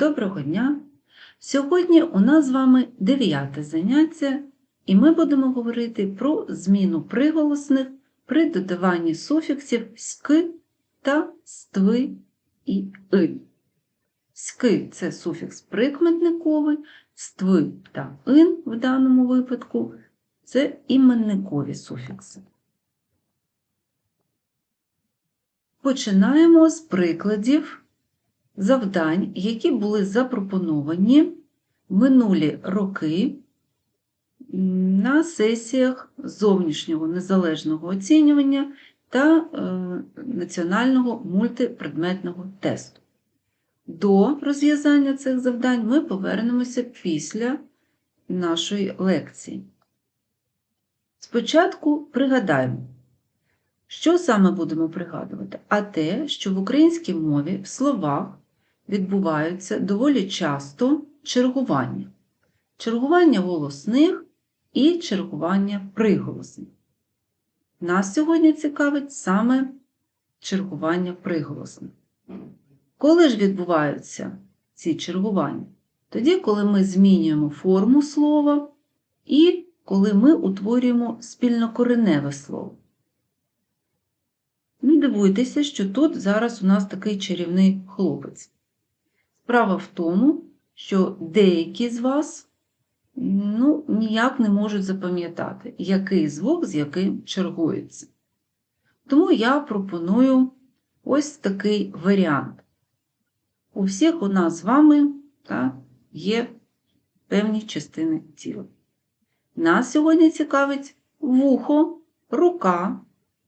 Доброго дня! Сьогодні у нас з вами дев'яте заняття, і ми будемо говорити про зміну приголосних при додаванні суфіксів ськи та стви і и. Ски це суфікс прикметниковий, стви та ин в даному випадку це іменникові суфікси. Починаємо з прикладів завдань, які були запропоновані минулі роки на сесіях зовнішнього незалежного оцінювання та е, національного мультипредметного тесту. До розв'язання цих завдань ми повернемося після нашої лекції. Спочатку пригадаємо, що саме будемо пригадувати? А те, що в українській мові в словах відбуваються доволі часто чергування. Чергування голосних і чергування приголосних. Нас сьогодні цікавить саме чергування приголосних. Коли ж відбуваються ці чергування? Тоді, коли ми змінюємо форму слова і коли ми утворюємо спільнокореневе слово. Не дивуйтеся, що тут зараз у нас такий чарівний хлопець. Справа в тому, що деякі з вас ну, ніяк не можуть запам'ятати, який звук з яким чергується. Тому я пропоную ось такий варіант. У всіх у нас з вами та, є певні частини тіла. Нас сьогодні цікавить вухо, рука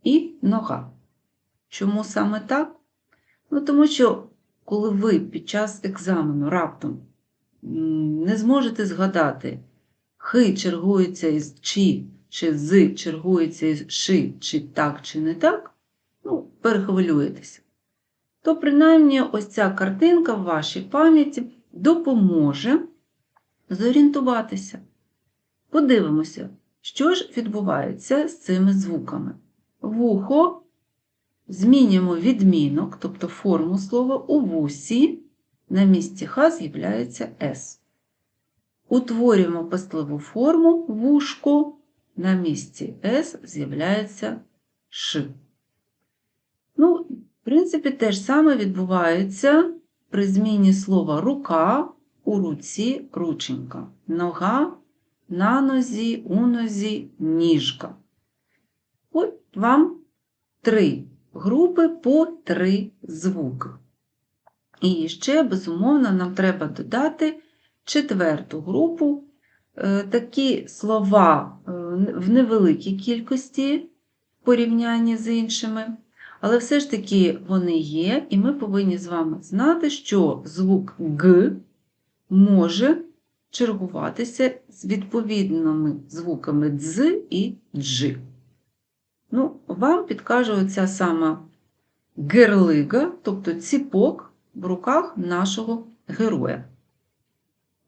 і нога. Чому саме так? Ну, тому що, коли ви під час екзамену раптом не зможете згадати, хи чергується із чи, чи з чергується із ши, чи так, чи не так, ну, перехвилюєтеся, то принаймні ось ця картинка в вашій пам'яті допоможе зорієнтуватися. Подивимося, що ж відбувається з цими звуками. Вухо змінюємо відмінок, тобто форму слова у вусі, на місці х з'являється С. Утворюємо пастливу форму вушко, на місці С з'являється Ш. Ну, в принципі, те ж саме відбувається при зміні слова рука у руці рученька, нога на нозі, у нозі, ніжка. От вам три групи по три звуки. І ще, безумовно, нам треба додати четверту групу. Е, такі слова е, в невеликій кількості в порівнянні з іншими, але все ж таки вони є, і ми повинні з вами знати, що звук Г може чергуватися з відповідними звуками дз і дж. Ну, Вам підкаже оця сама герлига, тобто ціпок в руках нашого героя.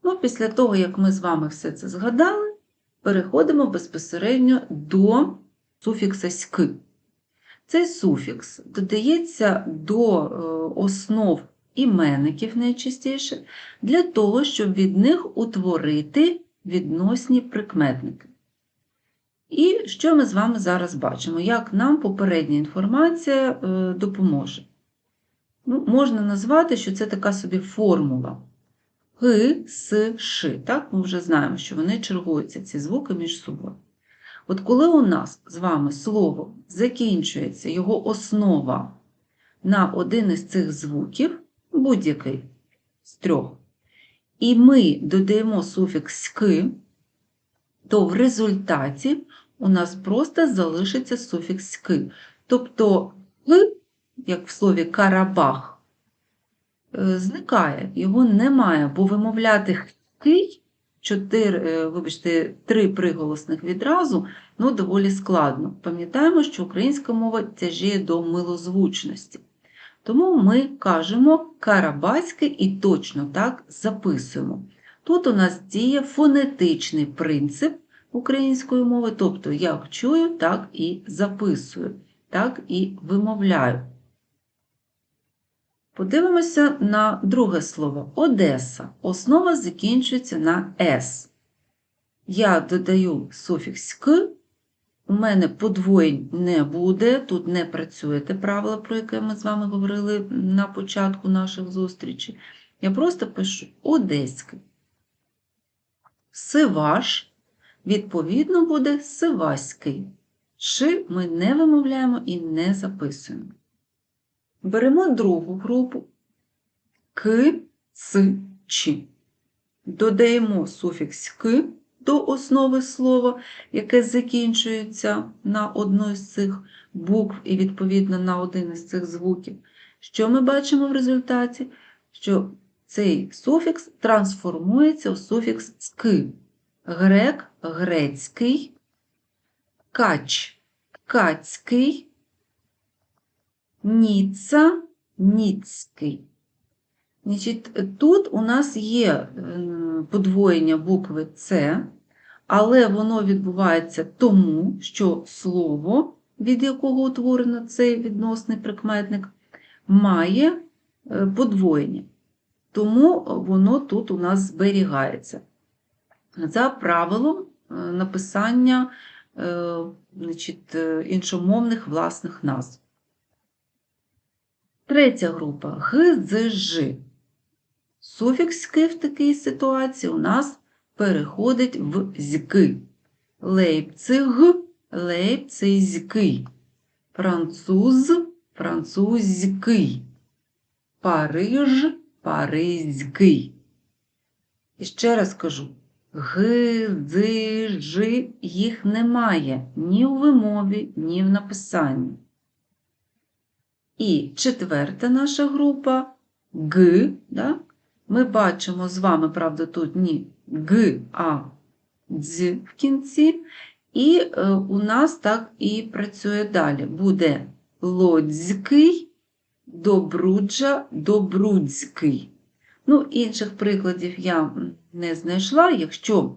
Ну, Після того, як ми з вами все це згадали, переходимо безпосередньо до суфікса ськи. Цей суфікс додається до е, основ іменників найчастіше, для того, щоб від них утворити відносні прикметники. І що ми з вами зараз бачимо? Як нам попередня інформація е, допоможе? Ну, Можна назвати, що це така собі формула. Г, С, Ш. Так? Ми вже знаємо, що вони чергуються, ці звуки між собою. От коли у нас з вами слово закінчується, його основа на один із цих звуків, будь-який з трьох, і ми додаємо суфікс «ски», то в результаті у нас просто залишиться суфікс «ски». Тобто «г», як в слові Карабах, е, зникає, його немає, бо вимовляти «хкий» чотири, е, вибачте, три приголосних відразу ну, доволі складно. Пам'ятаємо, що українська мова тяжіє до милозвучності. Тому ми кажемо карабаське і точно так записуємо. Тут у нас діє фонетичний принцип української мови, тобто як чую, так і записую, так і вимовляю. Подивимося на друге слово Одеса. Основа закінчується на С. Я додаю суфікс к. У мене подвоєнь не буде, тут не працює те правило, про яке ми з вами говорили на початку наших зустрічей. Я просто пишу Одеський. Сиваш, відповідно, буде Сиваський. Ши ми не вимовляємо і не записуємо. Беремо другу групу к, ц, ч. Додаємо суфікс к до основи слова, яке закінчується на одну з цих букв і, відповідно, на один із цих звуків. Що ми бачимо в результаті? Що цей суфікс трансформується у суфікс ски. Грек грецький, кач кацький, ніца ніцький. Значить, Тут у нас є подвоєння букви С, але воно відбувається тому, що слово, від якого утворено цей відносний прикметник, має е, подвоєння. Тому воно тут у нас зберігається. За правилом е, написання значить, іншомовних власних назв. Третя група г, з, ж. Суфікс «ки» в такій ситуації у нас переходить в зьки. Лейпциг, лейпцизький. Француз, французький. Париж, паризький. І ще раз кажу: г, з, ж їх немає ні у вимові, ні в написанні. І четверта наша група Г. Да? Ми бачимо з вами, правда, тут не Г, а Дз в кінці. І е, у нас так і працює далі. Буде лодзький, добруджа, добрудзький. Ну, інших прикладів я не знайшла. Якщо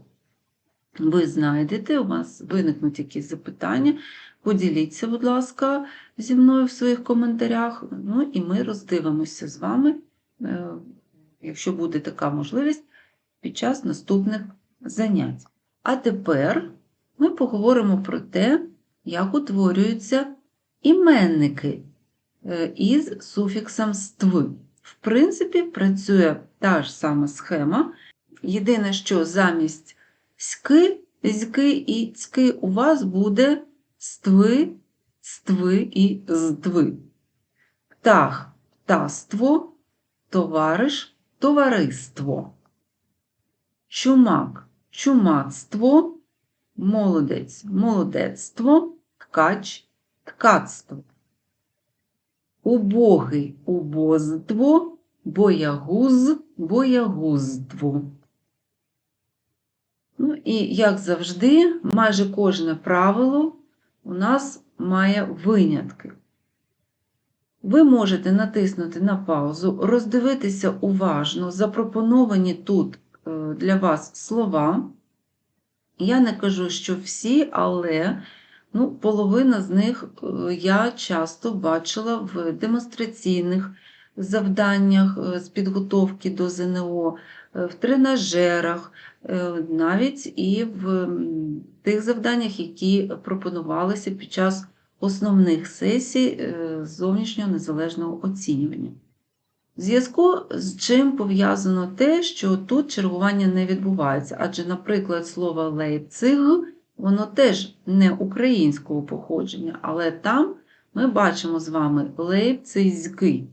ви знайдете, у вас виникнуть якісь запитання, поділіться, будь ласка, зі мною в своїх коментарях. Ну і ми роздивимося з вами, е, якщо буде така можливість, під час наступних занять. А тепер ми поговоримо про те, як утворюються іменники е, із суфіксом ств. В принципі, працює та ж сама схема. Єдине, що замість ски, зьки і цьки у вас буде стви, стви і здви. Птах птаство, товариш товариство. Чумак чумацтво, молодець молодецтво, ткач ткацтво. Убогий убоздво, боягуз боягуздво. Ну і, як завжди, майже кожне правило у нас має винятки. Ви можете натиснути на паузу, роздивитися уважно запропоновані тут е, для вас слова. Я не кажу, що всі, але ну, половина з них е, я часто бачила в демонстраційних завданнях е, з підготовки до ЗНО, в тренажерах, навіть і в тих завданнях, які пропонувалися під час основних сесій е, зовнішнього незалежного оцінювання. В зв'язку з чим пов'язано те, що тут чергування не відбувається, адже, наприклад, слово Лейпциг, воно теж не українського походження, але там ми бачимо з вами Лейпцизький.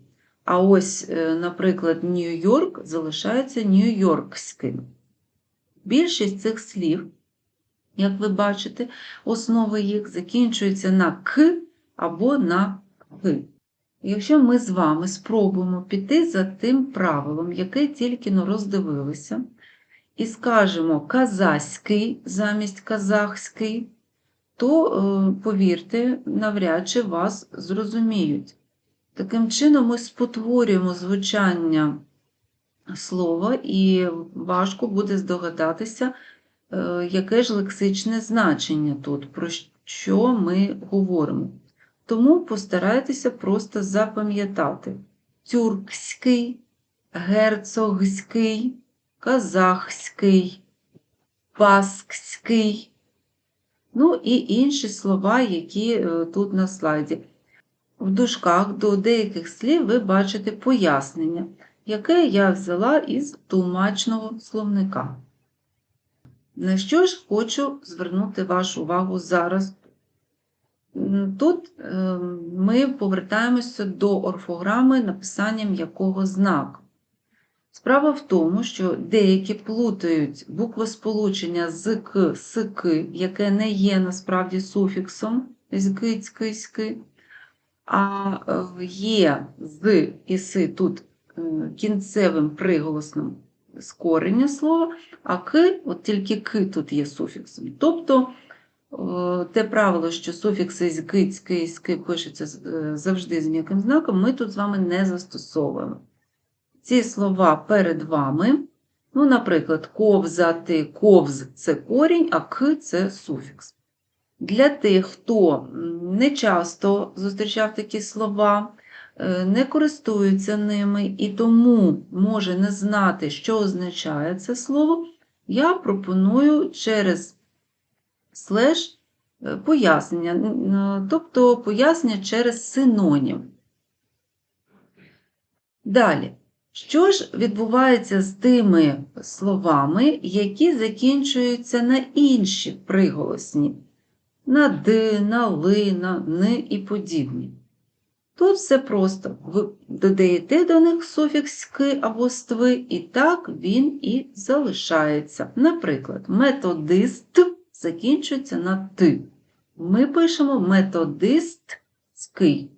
А ось, е, наприклад, Нью-Йорк залишається Нью-Йоркським. Більшість цих слів як ви бачите, основи їх закінчуються на К або на Х. Якщо ми з вами спробуємо піти за тим правилом, яке тільки но роздивилися, і скажемо казаський замість казахський, то, е, повірте, навряд чи вас зрозуміють. Таким чином, ми спотворюємо звучання слова, і важко буде здогадатися, Е, яке ж лексичне значення тут, про що ми говоримо. Тому постарайтеся просто запам'ятати тюркський, герцогський, казахський, баскський. Ну і інші слова, які е, тут на слайді. В дужках до деяких слів ви бачите пояснення, яке я взяла із тлумачного словника. На що ж хочу звернути вашу увагу зараз? Тут е, ми повертаємося до орфограми написання м'якого знаку. Справа в тому, що деякі плутають буквосполучення з к, с, ки, яке не є насправді суфіксом з кись, ки, а е, є з і си тут е, кінцевим приголосним з корення слова, а ки, от тільки ки тут є суфіксом. Тобто е, те правило, що суфікси з гиць, кись, ки пишуться з- завжди з м'яким знаком, ми тут з вами не застосовуємо ці слова перед вами. Ну, наприклад, ковзати, ковз це корінь, а к це суфікс. Для тих, хто не часто зустрічав такі слова, е, не користується ними і тому може не знати, що означає це слово, я пропоную через слеш е, пояснення, н- тобто пояснення через синонім. Далі. Що ж відбувається з тими словами, які закінчуються на інші приголосні? На ди, на ли, на ни і подібні. Тут все просто. Ви додаєте до них суфікс «ки» або стви, і так він і залишається. Наприклад, методист закінчується на ти. Ми пишемо методистський.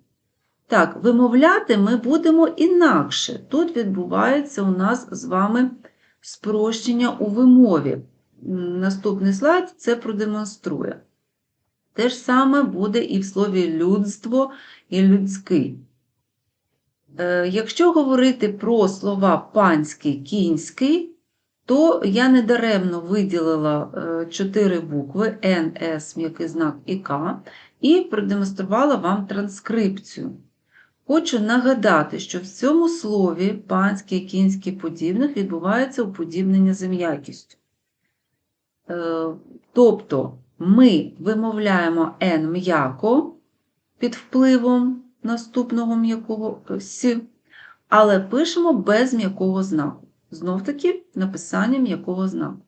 Так, вимовляти ми будемо інакше. Тут відбувається у нас з вами спрощення у вимові. Наступний слайд це продемонструє. Те ж саме буде і в слові людство і людський. Е, Якщо говорити про слова панський, кінський, то я недаремно виділила е, чотири букви Н, С, м'який знак і К, і продемонструвала вам транскрипцію. Хочу нагадати, що в цьому слові панський, кінський подібних відбувається уподібнення за м'якістю. Е, Тобто ми вимовляємо Н м'яко під впливом наступного м'якого С, але пишемо без м'якого знаку. Знов таки написання м'якого знаку.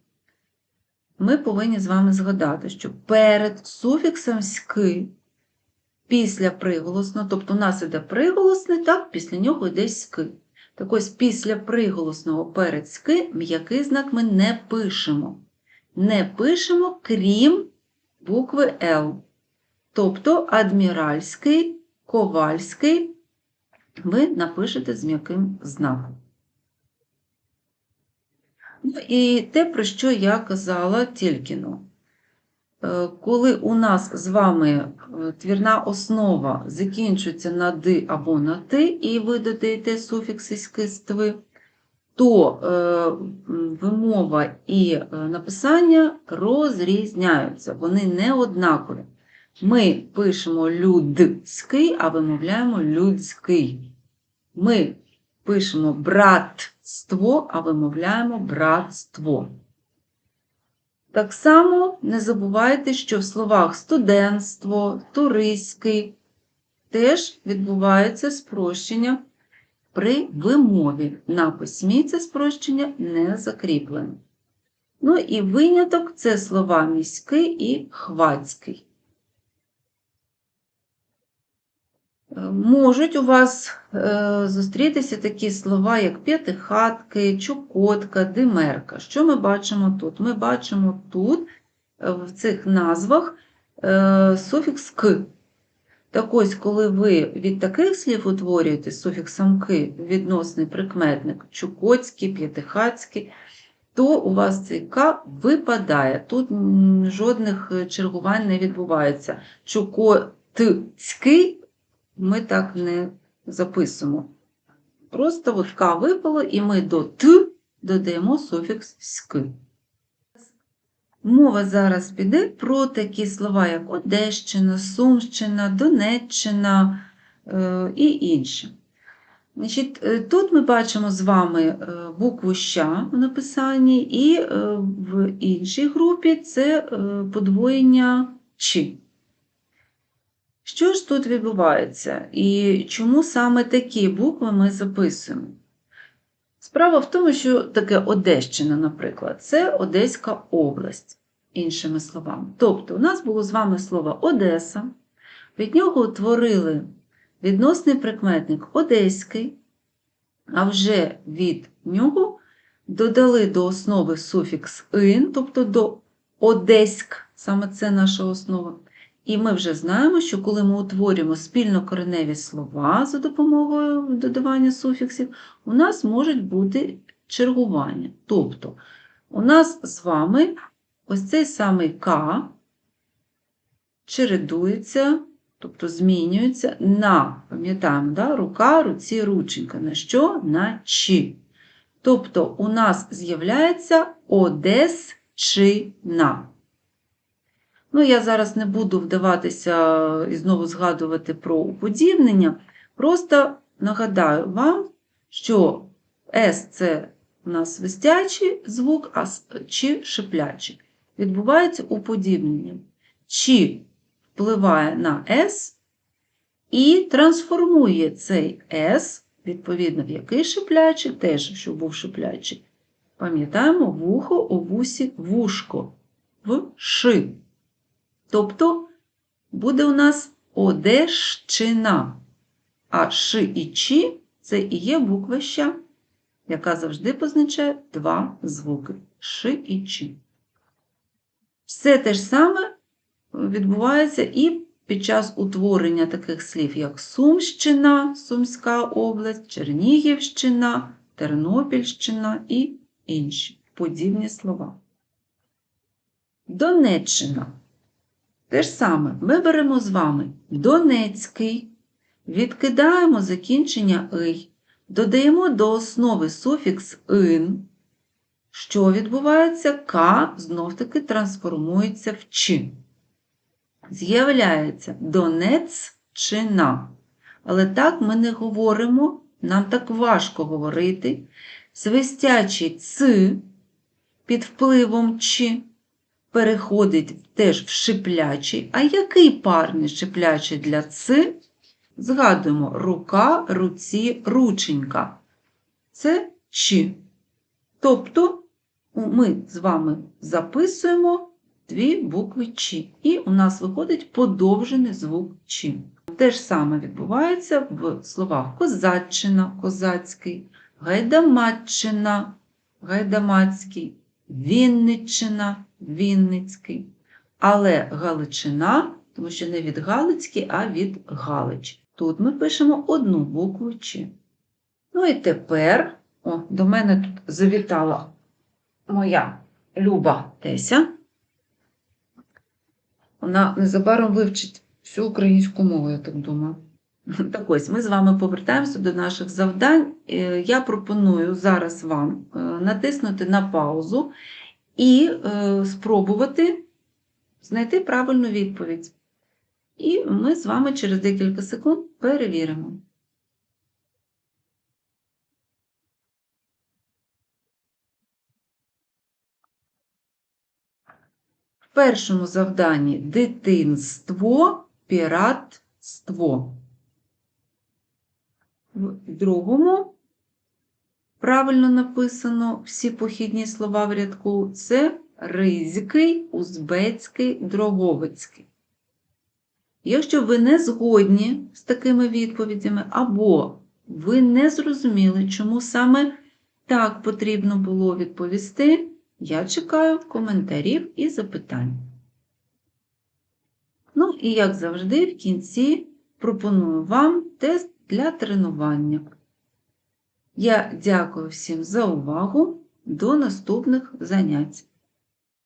Ми повинні з вами згадати, що перед суфіксом «ськи» після приголосного, тобто у нас іде приголосний, так, після нього йде ськи. Так ось після приголосного перед ски м'який знак ми не пишемо. Не пишемо, крім букви Л. Тобто адміральський, ковальський ви напишете з м'яким знаком. Ну і те, про що я казала тільки но. Е, Коли у нас з вами е, твірна основа закінчується на ди або на ти, і ви додаєте суфікси скистви, то е, вимова і е, написання розрізняються, вони не однакові. Ми пишемо людський, а вимовляємо людський. Ми пишемо братство, а вимовляємо братство. Так само не забувайте, що в словах студентство, туристський теж відбувається спрощення при вимові. На письмі це спрощення не закріплено. Ну і виняток це слова міський і хвацький. Е, Можуть у вас е, зустрітися такі слова, як п'ятихатки, чукотка, димерка. Що ми бачимо тут? Ми бачимо тут е, в цих назвах суфікс к. Так ось, коли ви від таких слів утворюєте суфіксом ки відносний прикметник чукотський, п'ятихатський, то у вас цей к випадає. Тут жодних е, чергувань не відбувається. Чукотський ми так не записуємо. Просто от К випало, і ми до Т додаємо суфікс ськи. Мова зараз піде про такі слова, як Одещина, Сумщина, Донеччина е, і інші. Значить, е, тут ми бачимо з вами е, букву «щ» в написанні, і в іншій групі це подвоєння «чи». Що ж тут відбувається? І чому саме такі букви ми записуємо? Справа в тому, що таке Одещина, наприклад, це Одеська область, іншими словами. Тобто, у нас було з вами слово Одеса, від нього утворили відносний прикметник Одеський, а вже від нього додали до основи суфікс ин, тобто до Одеськ, саме це наша основа. І ми вже знаємо, що коли ми утворюємо спільнокореневі слова за допомогою додавання суфіксів, у нас можуть бути чергування. Тобто, у нас з вами ось цей самий К чередується, тобто змінюється на, пам'ятаємо, да, рука, руці, рученька. На що? На чи. Тобто, у нас з'являється Одесчина. Ну, я зараз не буду вдаватися і знову згадувати про уподібнення. Просто нагадаю вам, що С це у нас свистячий звук, а чи шиплячий. Відбувається уподібнення. Чи впливає на С і трансформує цей С, відповідно, в який шиплячий, теж, що був шиплячий. Пам'ятаємо вухо, у вусі, вушко, в ши. Тобто буде у нас Одещина. А ши і чі це і є буква ща, яка завжди позначає два звуки ши і чі. Все те ж саме відбувається і під час утворення таких слів, як Сумщина, Сумська область, Чернігівщина, Тернопільщина і інші подібні слова. Донеччина. Те ж саме ми беремо з вами Донецький, відкидаємо закінчення «ий», додаємо до основи суфікс ин. Що відбувається? К знов-таки трансформується в Ч. З'являється Донецчина. Але так ми не говоримо, нам так важко говорити. Свистячий Ц під впливом Ч переходить теж в шиплячий. А який парний шиплячий для Ц? Згадуємо рука, руці, рученька. Це Ч. Тобто ми з вами записуємо дві букви Ч. І у нас виходить подовжений звук Ч. Те ж саме відбувається в словах козаччина, козацький, гайдамаччина, гайдамацький, Вінниччина, Вінницький. Але Галичина, тому що не від Галицький, а від Галич. Тут ми пишемо одну букву Ч. Ну і тепер, о, до мене тут завітала моя люба Теся. Вона незабаром вивчить всю українську мову, я так думаю. Так ось, ми з вами повертаємося до наших завдань. Е, я пропоную зараз вам е, натиснути на паузу і е, спробувати знайти правильну відповідь. І ми з вами через декілька секунд перевіримо. В першому завданні дитинство, піратство. В другому правильно написано всі похідні слова в рядку це ризький, узбецький, дроговицький. Якщо ви не згодні з такими відповідями, або ви не зрозуміли, чому саме так потрібно було відповісти, я чекаю коментарів і запитань. Ну, і, як завжди, в кінці пропоную вам тест для тренування. Я дякую всім за увагу. До наступних занять.